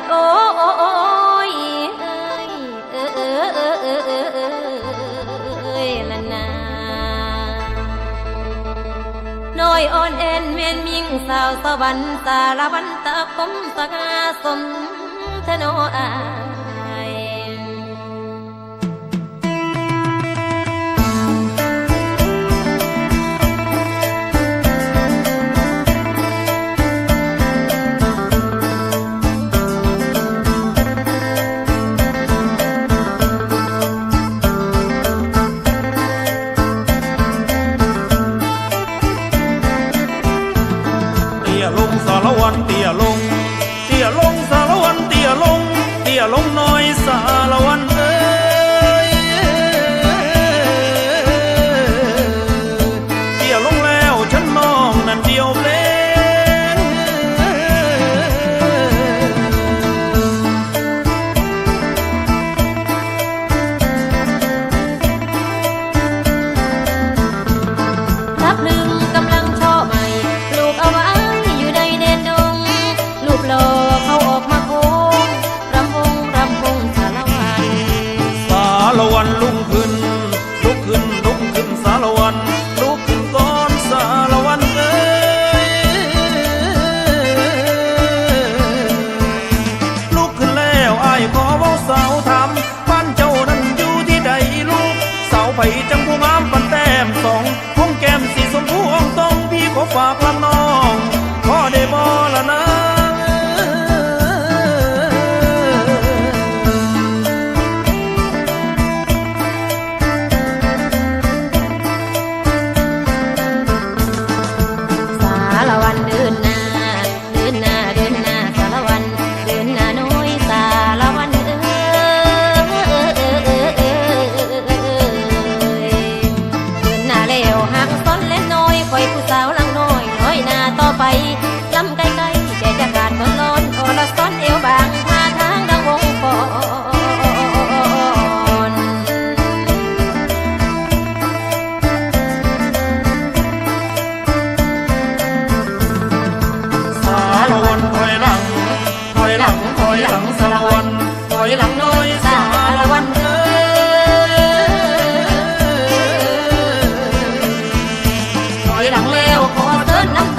ดโอ้โอ้ยเอ้ยเออเออเออเออเออเออละนาน้อยอ่อนเอ็นเมียนมิงสาวสวรรค์สารวันตะคมสกาสมทโนอา อนเตี่ยลง เตี่ยลงสารวันเตี่ยลง เตี่ยลงน้อยสารวันเ pa pa Dạ, đặng leo có tên năm